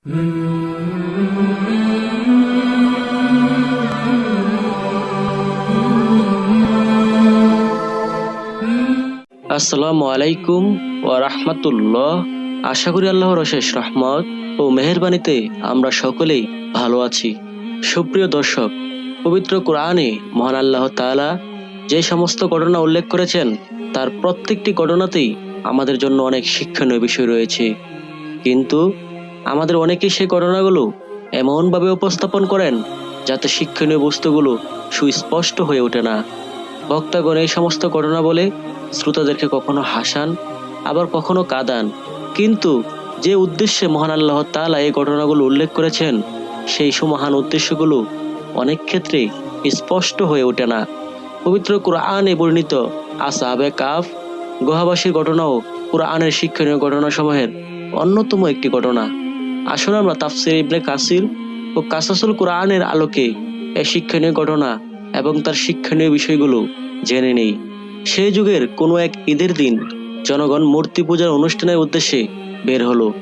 আসসালামু আলাইকুম ওয়া রাহমাতুল্লাহ। আশা করি আল্লাহর অশেষ রহমত ও মেহেরবানিতে আমরা সকলেই ভালো আছি। সুপ্রিয় দর্শক, পবিত্র কোরআনে মহান আল্লাহ তাআলা যে সমস্ত ঘটনা উল্লেখ করেছেন, তার প্রত্যেকটি ঘটনাতেই আমাদের জন্য অনেক শিক্ষণীয় বিষয় রয়েছে। কিন্তু আমাদের অনেকেই সেই ঘটনাগুলো এমনভাবে উপস্থাপন করেন যাতে শিক্ষণীয় বস্তুগুলো সুস্পষ্ট হয়ে ওঠে না। বক্তাগণ এই সমস্ত ঘটনা বলে শ্রোতাদেরকে কখনো হাসান, আবার কখনো কাঁদান। কিন্তু যে উদ্দেশ্যে মহান আল্লাহ তালা এই ঘটনাগুলো উল্লেখ করেছেন, সেই সুমহান উদ্দেশ্যগুলো অনেক ক্ষেত্রে স্পষ্ট হয়ে ওঠে না। পবিত্র কোরআনে বর্ণিত আসাবে কাফ, গুহাবাসীর ঘটনাও কোরআনের শিক্ষণীয় ঘটনাসমূহের অন্যতম একটি ঘটনা। আসলে আমরা তাফসির ইবনে কাসির ও কাসাসুল কোরআনের আলোকে এই শিক্ষণীয় ঘটনা এবং তার শিক্ষণীয় বিষয়গুলো জেনে নেই। সেই যুগের কোনো এক ঈদের দিন জনগণ মূর্তি পূজার অনুষ্ঠানের উদ্দেশ্যে বের হলো।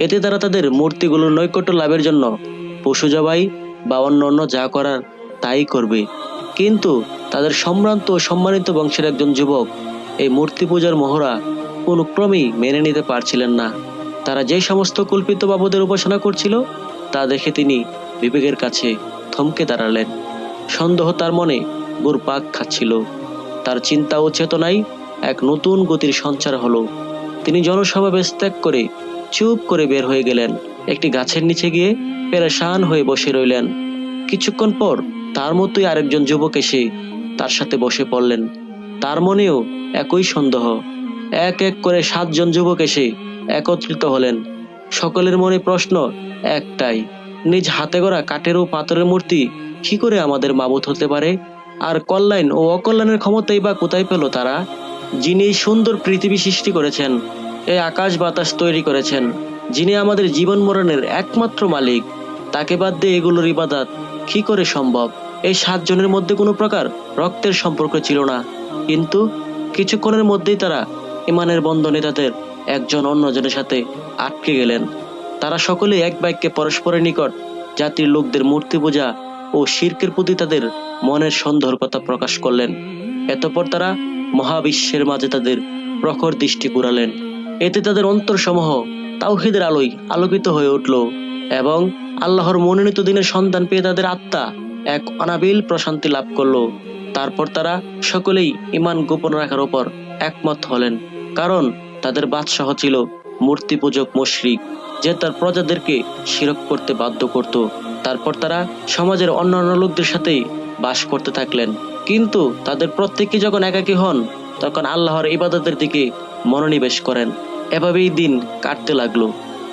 এতে তারা তাদের মূর্তিগুলোর নৈকট্য লাভের জন্য পশু জবাই বা অন্য অন্য যা করার তাই করবে। কিন্তু তাদের সম্ভ্রান্ত ও সম্মানিত বংশের একজন যুবক এই মূর্তি পূজার মহড়া কোনো ক্রমেই মেনে নিতে পারছিলেন না। তারা যে সমস্ত কল্পিত বাবদের উপাসনা করছিল, তা দেখে তিনি বিবেকের কাছে থমকে দাঁড়ালেন। সন্দেহ তার মনে পাক খাচ্ছিল। তার চিন্তা ও চেতনায় এক নতুন গতির সঞ্চার হলো। তিনি জনসমাবেশ ত্যাগ করে চুপ করে বের হয়ে গেলেন। একটি গাছের নিচে গিয়ে পেরেশান হয়ে বসে রইলেন। কিছুক্ষণ পর তার মতোই আরেকজন যুবক এসে তার সাথে বসে পড়লেন। তার মনেও একই সন্দেহ। এক এক করে সাতজন যুবক এসে একত্রিত হলেন। সকলের মনে প্রশ্ন একটাই, নিজ হাতে গড়া কাঠের ও পাথরের মূর্তি কি করে আমাদের মাবুত হতে পারে? আর কল্যাণ ও অকল্যাণের ক্ষমতাই বা কোথায় পেল তারা? যিনি এই সুন্দর পৃথিবী সৃষ্টি করেছেন, এই আকাশ বাতাস তৈরি করেছেন, যিনি আমাদের জীবন মরণের একমাত্র মালিক, তাকে বাদ দিয়ে এগুলোর ইবাদাত কি করে সম্ভব? এই সাতজনের মধ্যে কোনো প্রকার রক্তের সম্পর্ক ছিল না। কিন্তু কিছুক্ষণের মধ্যেই তারা ইমানের বন্ধনে তাদের একজন অন্যজনের সাথে আটকে গেলেন। তারা সকলে এক বাক্যে পরস্পরের নিকট জাতির লোকদের মূর্তি পূজা ও শির্কের প্রতি তাদের মনের সন্দেহর কথা প্রকাশ করলেন। এতপর তারা মহাবিশ্বের মাঝে তাদের প্রখর দৃষ্টি কুড়ালেন এতে তাদের অন্তরসমূহ তাওহিদের আলোয় আলোকিত হয়ে উঠল এবং আল্লাহর মনোনীত দিনের সন্ধান পেয়ে তাদের আত্মা এক অনাবিল প্রশান্তি লাভ করল। তারপর তারা সকলেই ইমান গোপন রাখার ওপর একমত হলেন, কারণ তাদের বাদশাহ ছিল মূর্তি পূজক মুশরিক, যে তার প্রজাদেরকে শিরক করতে বাধ্য করত। তারপর তারা সমাজের অন্যান্য লোকদের সাথেই বাস করতে থাকলেন। কিন্তু তাদের প্রত্যেকে যখন একাকী হন, তখন আল্লাহর ইবাদতের দিকে মনোনিবেশ করেন। এভাবেই দিন কাটতে লাগল।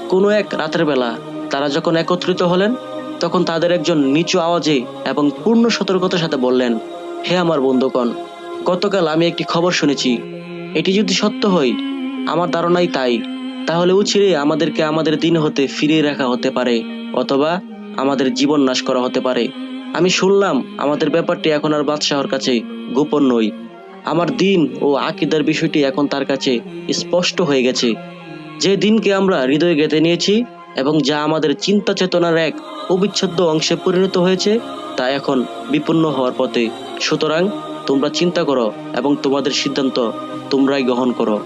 কোনো এক রাতের বেলা তারা যখন একত্রিত হলেন, তখন তাদের একজন নিচু আওয়াজে এবং পূর্ণ সতর্কতার সাথে বললেন হে আমার বন্ধুগণ, গতকাল আমি একটি খবর শুনেছি। এটি যদি সত্য হয়, আমার ধারণাই তাই। তাহলে উছিরে আমাদেরকে আমাদের দিন হতে ফিরিয়ে রাখা হতে পারে, অথবা আমাদের জীবন নাশ করা হতে পারে। আমি শুনলাম, আমাদের ব্যাপারটি এখন আর বাদশাহর কাছে গোপন নই আমার দিন ও আকিদার বিষয়টি এখন তার কাছে স্পষ্ট হয়ে গেছে। যে দিনকে আমরা হৃদয়ে গেঁথে নিয়েছি এবং যা আমাদের চিন্তা চেতনার এক অবিচ্ছেদ্য অংশে পরিণত হয়েছে তা এখন বিপন্ন হওয়ার পথে। সুতরাং তোমরা চিন্তা করো এবং তোমাদের সিদ্ধান্ত তোমরাই গ্রহণ করো।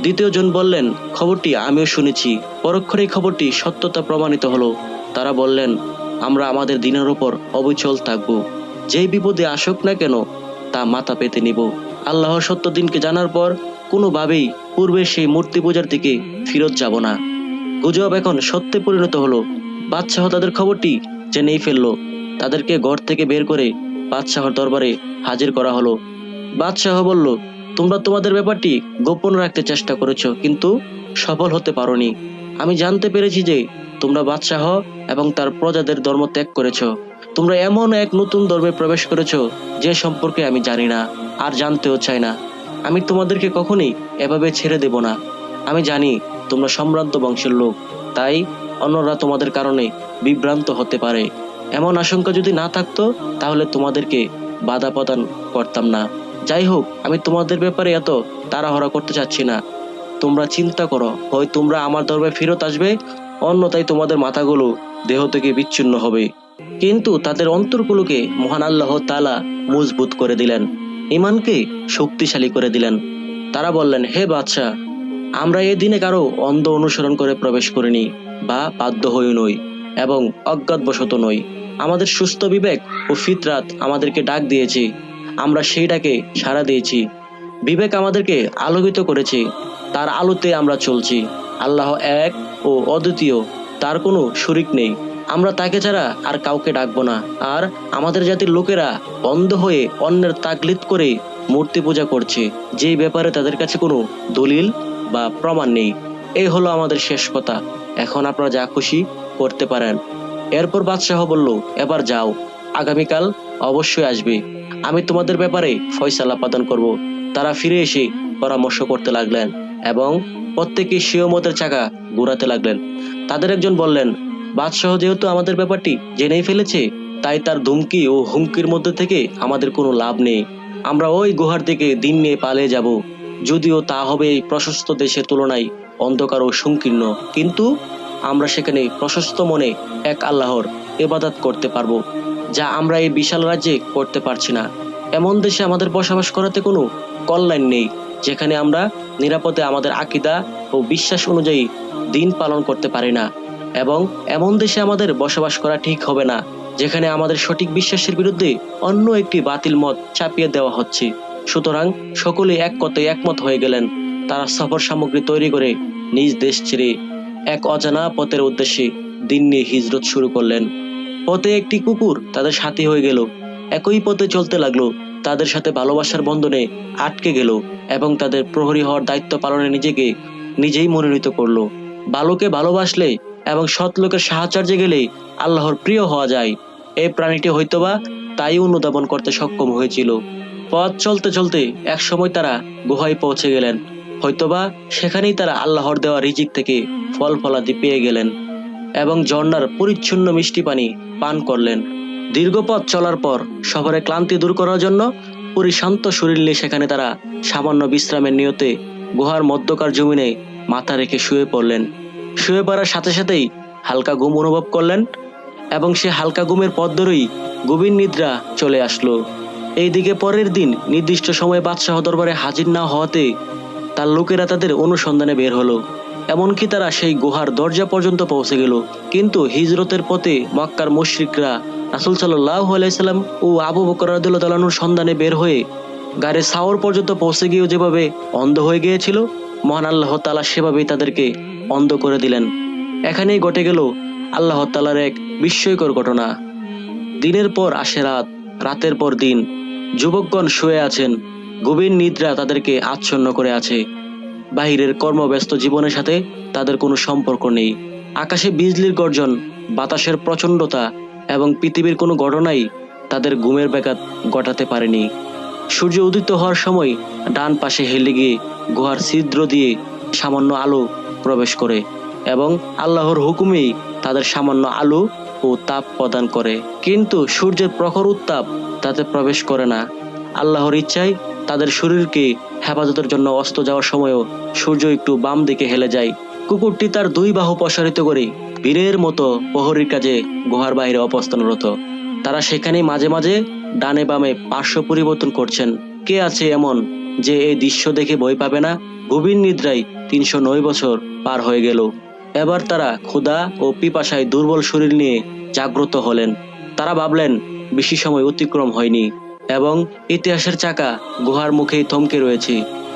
দ্বিতীয় জন বললেন, খবরটি আমিও শুনেছি। পরক্ষণে এই খবরটি সত্যতা প্রমাণিত হলো। তারা বললেন, আমরা আমাদের দিনের ওপর অবিচল থাকব। যেই বিপদে আসুক না কেন, তা মাথা পেতে নিব। আল্লাহর সত্য দিনকে জানার পর কোনোভাবেই পূর্বে সেই মূর্তি পূজার দিকে ফিরত যাব না। গুজব এখন সত্যে পরিণত হলো। বাদশাহ তাদের খবরটি জেনেই ফেলল। তাদেরকে ঘর থেকে বের করে বাদশাহর দরবারে হাজির করা হলো। বাদশাহ বলল, তোমরা তোমাদের ব্যাপারটি গোপন রাখতে চেষ্টা করেছ, কিন্তু সফল হতে পারোনি। আমি জানতে পেরেছি যে তোমরা বাদশাহ এবং তার প্রজাদের ধর্ম ত্যাগ করেছ। তোমরা এমন এক নতুন ধর্মে প্রবেশ করেছ যে সম্পর্কে আমি জানি না আর জানতেও চাই না। আমি তোমাদেরকে কখনই এভাবে ছেড়ে দেব না। আমি জানি তোমরা সম্ভ্রান্ত বংশের লোক, তাই অন্যরা তোমাদের কারণে বিভ্রান্ত হতে পারে। এমন আশঙ্কা যদি না থাকতো, তাহলে তোমাদেরকে বাধা প্রদান করতাম না। যাই হোক, আমি তোমাদের ব্যাপারে এত তাড়াহড়া করতে চাচ্ছি না। তোমরা চিন্তা করো, হয় তোমরা আমার ধর্মে ফেরত আসবে, অন্যথায় তোমাদের মাথাগুলো দেহ থেকে বিচ্ছিন্ন হবে। কিন্তু তাদের অন্তরগুলোকে মহান আল্লাহ তালা মজবুত করে দিলেন ইমানকে শক্তিশালী করে দিলেন। তারা বললেন, হে বাদশা, আমরা এ দিনে কারও অন্ধ অনুসরণ করে প্রবেশ করিনি, বা বাধ্য হই নই, এবং অজ্ঞাতবশত নই। আমাদের সুস্থ বিবেক ও ফিতরাত আমাদেরকে ডাক দিয়েছে। আমরা সেই ডাকে সাড়া দিয়েছি। বিবেক আমাদেরকে আলোকিত করেছে। তার আলোতে আমরা চলছি। আল্লাহ এক ও অদ্বিতীয়। তার কোনো শরিক নেই। আমরা তাকে ছাড়া আর কাউকে ডাকবো না। আর আমাদের জাতির লোকেরা অন্ধ হয়ে অন্যের তাকলিদ করে মূর্তি পূজা করছে। যেই ব্যাপারে তাদের কাছে কোনো দলিল বা প্রমাণ নেই। এই হলো আমাদের শেষ কথা। এখন আপনারা যা খুশি করতে পারেন। এরপর বাদশাহ বলল, এবার যাও, আগামীকাল অবশ্যই আসবে। আমি তোমাদের ব্যাপারে ফয়সালা প্রদান করব। তারা ফিরে এসে পরামর্শ করতে লাগলেন এবং প্রত্যেকে সেও মতের চাকা ঘুরাতে লাগলেন। তাদের একজন বললেন, বাদশাহ যেহেতু আমাদের ব্যাপারটি জেনেই ফেলেছে, তাই তার ধুমকি ও হুমকির মধ্যে থেকে আমাদের কোনো লাভ নেই। আমরা ওই গুহার দিকে দিন নিয়ে পালিয়ে যাব। যদিও তা হবে এই প্রশস্ত দেশের তুলনায় অন্ধকার ও সংকীর্ণ। কিন্তু আমরা সেখানে প্রশস্ত মনে এক আল্লাহর ইবাদত করতে পারব, যা আমরা এই বিশাল রাজ্যে করতে পারছি না। এমন দেশে আমাদের বসবাস করাতে কোনো কল্যাণ নেই, যেখানে আমরা নিরাপদে আমাদের আকিদা ও বিশ্বাস অনুযায়ী দিন পালন করতে পারি না, এবং এমন দেশে আমাদের বসবাস করা ঠিক হবে না, যেখানে আমাদের সঠিক বিশ্বাসের বিরুদ্ধে অন্য একটি বাতিল মত চাপিয়ে দেওয়া হচ্ছে। সুতরাং সকলে এক কথায় একমত হয়ে গেলেন। তারা সফর সামগ্রী তৈরি করে নিজ দেশ ছেড়ে এক অজানা পথের উদ্দেশ্যে দিন নিয়ে হিজরত শুরু করলেন। পথে একটি কুকুর তাদের সাথী হয়ে গেল। একই পথে চলতে লাগল। তাদের সাথে ভালোবাসার বন্ধনে আটকে গেল এবং তাদের প্রহরী হওয়ার দায়িত্ব পালনে নিজেকে নিজেই মনোনীত করল। ভালোকে ভালোবাসলে এবং সৎ লোকের সাহায্যে গেলে আল্লাহর প্রিয় হওয়া যায়। এই প্রাণীটি হয়তোবা তাই অনুধাবন করতে সক্ষম হয়েছিল। পথ চলতে চলতে এক সময় তারা গুহায় পৌঁছে গেলেন। হয়তোবা সেখানেই তারা আল্লাহর দেওয়া রিজিক থেকে ফল ফলাদি পেয়ে গেলেন এবং ঝর্ণার পরিচ্ছন্ন মিষ্টি পানি পান করলেন। দীর্ঘ পথ চলার পর শহরে ক্লান্তি দূর করার জন্য পরিশান্ত শরীর নিয়ে সেখানে তারা সামান্য বিশ্রামের নিয়তে গুহার মধ্যকার জমিনে মাথা রেখে শুয়ে পড়লেন। শুয়ে পড়ার সাথে সাথেই হালকা ঘুম অনুভব করলেন এবং সে হালকা ঘুমের পথ ধরেই গভীর নিদ্রা চলে আসলো। এইদিকে পরের দিন নির্দিষ্ট সময়ে বাদশাহ দরবারে হাজির না হওয়াতে তার লোকেরা তাদের অনুসন্ধানে বের হলো। এমনকি তারা সেই গুহার দরজা পর্যন্ত পৌঁছে গেল। কিন্তু হিজরতের পথে মক্কার মুশরিকরা রাসুল সাল্লাহ আলাইসাল্লাম ও আবু বকর রাদিয়াল্লাহু তাআলার সন্ধানে বের হয়ে গাড়ি সাওর পর্যন্ত পৌঁছে গিয়েও যেভাবে অন্ধ হয়ে গিয়েছিল, মহান আল্লাহ তালা সেভাবেই তাদেরকে অন্ধ করে দিলেন। এখানেই ঘটে গেল আল্লাহ তালার এক বিস্ময়কর ঘটনা। দিনের পর আসে রাত, রাতের পর দিন। যুবকগণ শুয়ে আছেন। গভীর নিদ্রা তাদেরকে আচ্ছন্ন করে আছে। বাহিরের কর্মব্যস্ত জীবনের সাথে তাদের কোনো সম্পর্ক নেই। আকাশে বিজলির গর্জন, বাতাসের প্রচণ্ডতা এবং পৃথিবীর কোনো ঘটনাই তাদের ঘুমের ব্যাঘাত ঘটাতে পারেনি। সূর্য উদিত হওয়ার সময় ডান পাশে হেলে গিয়ে গুহার ছিদ্র দিয়ে সামান্য আলো প্রবেশ করে এবং আল্লাহর হুকুমেই তাদের সামান্য আলো ও তাপ প্রদান করে। কিন্তু সূর্যের প্রখর উত্তাপ তাতে প্রবেশ করে না। আল্লাহর ইচ্ছায় তাদের শরীরকে হেফাজতের জন্য অস্ত যাওয়ার সময়ও সূর্য একটু বাম দিকে হেলে যায়। কুকুরটি তার দুই বাহু প্রসারিত করে বীরের মতো প্রহরীর কাজে গুহার বাইরে অবস্থানরত। তারা সেখানে মাঝে মাঝে ডানে বামে পার্শ্ব পরিবর্তন করছেন। কে আছে এমন যে এই দৃশ্য দেখে ভয় পাবে না? গভীর নিদ্রায় তিনশো নয় বছর পার হয়ে গেল। এবার তারা ক্ষুধা ও পিপাসায় দুর্বল শরীর নিয়ে জাগ্রত হলেন। তারা ভাবলেন, বেশি সময় অতিক্রম হয়নি। এবং ইতিহাসের চাকা গুহার মুখেই থমকে রয়েছে।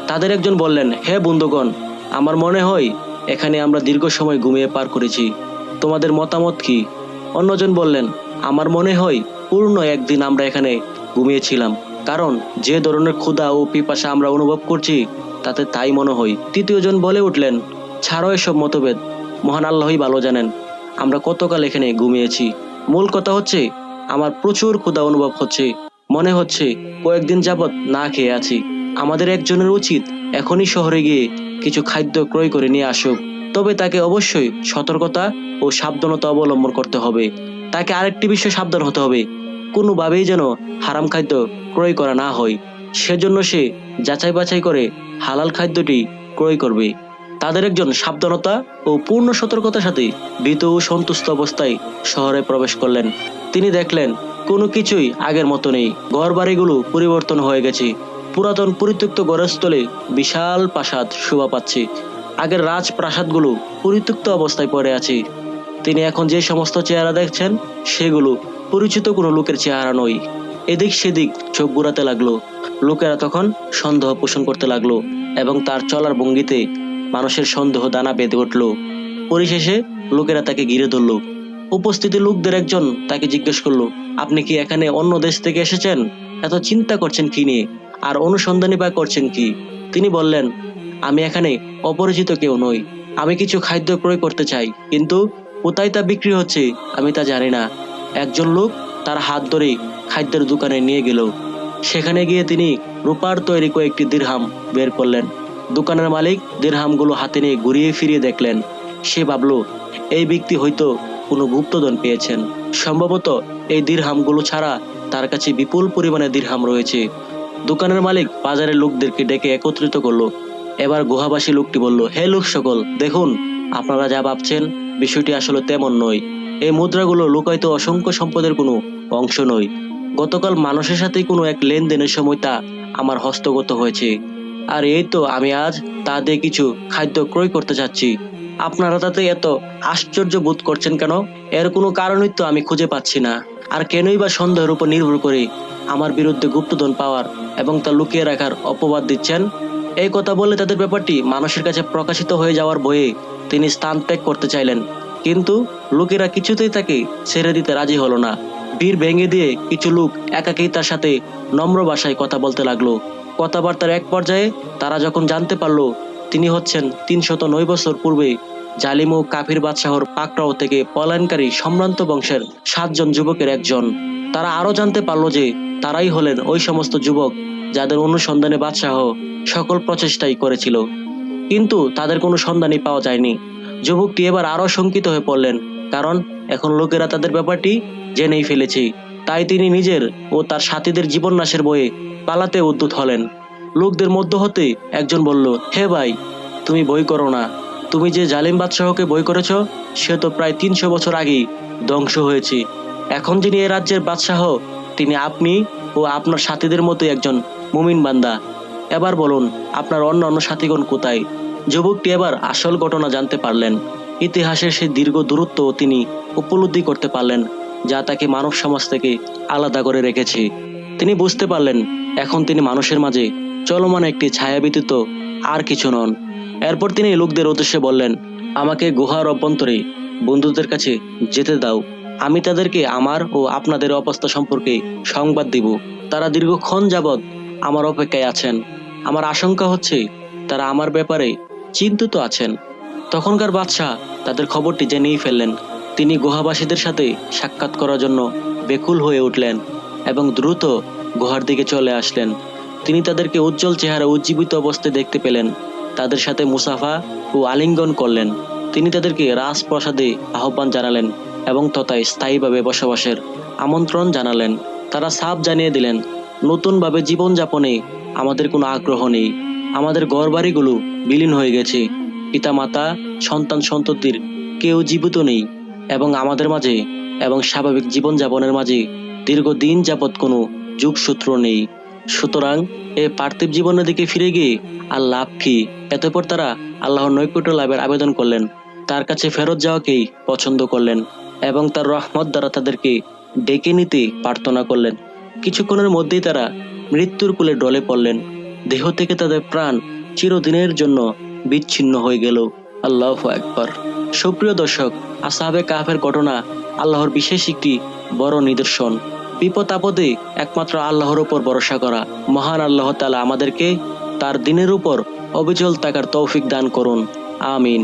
তাদের একজন বললেন, হে বন্ধুগণ, আমার মনে হয় এখানে আমরা দীর্ঘ সময় ঘুমিয়ে পার করেছি। তোমাদের মতামত কি? অন্যজন বললেন, আমার মনে হয় পূর্ণ একদিন আমরা এখানে ঘুমিয়েছিলাম, কারণ যে ধরনের ক্ষুধা ও পিপাসা আমরা অনুভব করছি, তাতে তাই মনে হয়। তৃতীয়জন বলে উঠলেন, ছাড়ো এসব মতভেদ, মহান আল্লাহই ভালো জানেন, আমরা কতকাল এখানে ঘুমিয়েছি। মূল কথা হচ্ছে, আমার প্রচুর ক্ষুধা অনুভব হচ্ছে। মনে হচ্ছে কয়েকদিন যাবৎ না খেয়ে আছি। আমাদের একজনের উচিত এখনই শহরে গিয়ে কিছু খাদ্য ক্রয় করে নিয়ে আসুক। তবে তাকে অবশ্যই সতর্কতা ও সাবধানতা অবলম্বন করতে হবে। তাকে আরেকটি বিষয়ে সাবধান হতে হবে। কোনোভাবেই যেন হারাম খাদ্য ক্রয় করা না হয়। সেজন্য সে যাচাই বাছাই করে হালাল খাদ্যটি ক্রয় করবে। তাদের একজন সাবধানতা ও পূর্ণ সতর্কতার সাথে ভীত ও সন্তুষ্ট অবস্থায় শহরে প্রবেশ করলেন। তিনি দেখলেন কোনো কিছুই আগের মতো নেই। ঘর বাড়িগুলো পরিবর্তন হয়ে গেছে। পুরাতন পরিত্যক্ত গড়স্থলে বিশাল প্রাসাদ শোভা পাচ্ছে। আগের রাজপ্রাসাদগুলো পরিত্যক্ত অবস্থায় পড়ে আছে। তিনি এখন যে সমস্ত চেহারা দেখছেন, সেগুলো পরিচিত কোনো লোকের চেহারা নয়। এদিক সেদিক চোখ ঘুরাতে লাগল। লোকেরা তখন সন্দেহ পোষণ করতে লাগল এবং তার চলার ভঙ্গিতে মানুষের সন্দেহ দানা বেঁধে উঠল। পরিশেষে লোকেরা তাকে ঘিরে ধরলো। উপস্থিতি লোকদের একজন তাকে জিজ্ঞেস করল, আপনি কি এখানে অন্য দেশ থেকে এসেছেন? এত চিন্তা করছেন কি নিয়ে? আর অনুসন্ধানী বা করছেন কি? তিনি বললেন, আমি এখানে অপরিচিত কেউ নই। আমি কিছু খাদ্য ক্রয় করতে চাই, কিন্তু কোথায় তা বিক্রি হচ্ছে আমি তা জানি না। একজন লোক তার হাত ধরে খাদ্যের দোকানে নিয়ে গেল। সেখানে গিয়ে তিনি রূপার তৈরি কয়েকটি দীর্হাম বের করলেন। দোকানের মালিক দীর্হামগুলো হাতে নিয়ে ঘুরিয়ে ফিরিয়ে দেখলেন। সে ভাবলো, এই ব্যক্তি হয়তো কোনো গুপ্তধন পেয়েছেন। সম্ভবত এই দীর্হামগুলো ছাড়া তার কাছে বিপুল পরিমাণে দীর্হাম রয়েছে। দোকানের মালিক বাজারের লোকদেরকে ডেকে একত্রিত করল। এবার গুহাবাসী লোকটি বলল, হে লোক সকল, দেখুন, আপনারা যা ভাবছেন, বিষয়টি আসলে তেমন নয়। এই মুদ্রাগুলো লুকায়িত অসংখ্য সম্পদের কোনো অংশ নয়। গতকাল মানুষের সাথে কোনো এক লেনদেনের সময় তা আমার হস্তগত হয়েছে। আর এই তো আমি আজ তা দিয়ে কিছু খাদ্য ক্রয় করতে চাচ্ছি আপনারা তাতে এত আশ্চর্য বোধ করছেন কেন? এর কোনো কারণই তো আমি খুঁজে পাচ্ছি না। আর কেনই বা সন্দেহের উপর নির্ভর করে আমার বিরুদ্ধে গুপ্তধন পাওয়ার এবং তা লুকিয়ে রাখার অপবাদ দিচ্ছেন? এই কথা বলে তাদের ব্যাপারটি মানুষের কাছে প্রকাশিত হয়ে যাওয়ার ভয়ে তিনি স্থান ত্যাগ করতে চাইলেন। কিন্তু লোকেরা কিছুতেই তাকে ছেড়ে দিতে রাজি হলো না। বীর ভেঙে দিয়ে কিছু লোক একাকেই তার সাথে নম্র ভাষায় কথা বলতে লাগল। কথাবার্তার এক পর্যায়ে তারা যখন জানতে পারল তিনি হচ্ছেন তিনশত নয় বছর পূর্বে জালিম ও কাফির বাদশাহর পাকড়াও থেকে পলায়নকারী সম্ভ্রান্ত বংশের সাতজন যুবকের একজন। তারা আরও জানতে পারল যে তারাই হলেন ওই সমস্ত যুবক যাদের অনুসন্ধানে বাদশাহ সকল প্রচেষ্টাই করেছিল। কিন্তু তাদের কোনো সন্ধানই পাওয়া যায়নি। যুবকটি এবার আরও শঙ্কিত হয়ে পড়লেন, কারণ এখন লোকেরা তাদের ব্যাপারটি জেনেই ফেলেছে। তাই তিনি নিজের ও তার সাথীদের জীবন নাশের বয়ে পালাতে উদ্যুত হলেন। লোকদের মধ্য হতে একজন বলল, হে ভাই, তুমি বই করো না। তুমি যে জালিম বাদশাহকে বই করেছ, সে তো প্রায় তিনশো বছর আগেই ধ্বংস হয়েছে। এখন যিনি এ রাজ্যের বাদশাহ, তিনি আপনি ও আপনার সাথীদের মতো একজন মুমিন বান্দা। এবার বলুন, আপনার অন্য অন্য সাথীগণ কোথায়? যুবকটি এবার আসল ঘটনা জানতে পারলেন। ইতিহাসের সেই দীর্ঘ দূরত্ব তিনি উপলব্ধি করতে পারলেন, যা তাকে মানব সমাজ থেকে আলাদা করে রেখেছে। তিনি বুঝতে পারলেন, এখন তিনি মানুষের মাঝে চলমান একটি ছায়া ব্যতীত আর কিছু নন। এরপর তিনি লোকদের উদ্দেশ্যে বললেন, আমাকে গুহার অভ্যন্তরে বন্ধুদের কাছে যেতে দাও। আমি তাদেরকে আমার ও আপনাদের অবস্থা সম্পর্কে সংবাদ দিব। তারা দীর্ঘক্ষণ যাবৎ আমার অপেক্ষায় আছেন। আমার আশঙ্কা হচ্ছে তারা আমার ব্যাপারে চিন্তিত আছেন। তখনকার বাদশাহ তাদের খবরটি জেনেই ফেললেন। তিনি গুহাবাসীদের সাথে সাক্ষাৎ করার জন্য বেকুল হয়ে উঠলেন এবং দ্রুত গুহার দিকে চলে আসলেন। তিনি তাদেরকে উজ্জ্বল চেহারা উজ্জীবিত অবস্থায় দেখতে পেলেন। তাদের সাথে মুসাফা ও আলিঙ্গন করলেন। তিনি তাদেরকে রাজপ্রাসাদে আহ্বান জানালেন এবং তথায় স্থায়ীভাবে বসবাসের আমন্ত্রণ জানালেন। তারা সাপ জানিয়ে দিলেন, নতুনভাবে জীবনযাপনে আমাদের কোনো আগ্রহ নেই। আমাদের ঘরবাড়িগুলো বিলীন হয়ে গেছে। পিতামাতা, সন্তান সন্ততির কেউ জীবিত নেই এবং আমাদের মাঝে এবং স্বাভাবিক জীবনযাপনের মাঝে দীর্ঘদিন যাবৎ কোনো যুগসূত্র নেই। সুতরাং এই পার্থিব জীবনের দিকে ফিরে গিয়ে আর লাভ কি? এতপর তারা আল্লাহর নৈকট্য লাভের আবেদন করলেন। তার কাছে ফেরত যাওয়াকেই পছন্দ করলেন এবং তার রহমত দ্বারা তাদেরকে ডেকে নিতে প্রার্থনা করলেন। কিছুক্ষণের মধ্যেই তারা মৃত্যুর কুলে ডলে পড়লেন। দেহ থেকে তাদের প্রাণ চিরদিনের জন্য বিচ্ছিন্ন হয়ে গেল। আল্লাহ একবার সুপ্রিয় দর্শক, আসাহাবে কাহাফের ঘটনা আল্লাহর বিশেষ একটি বড় নিদর্শন। বিপদ আপদে একমাত্র আল্লাহর উপর ভরসা করা। মহান আল্লাহ তালা আমাদেরকে তার দিনের উপর অবিচল থাকার তৌফিক দান করুন। আমিন।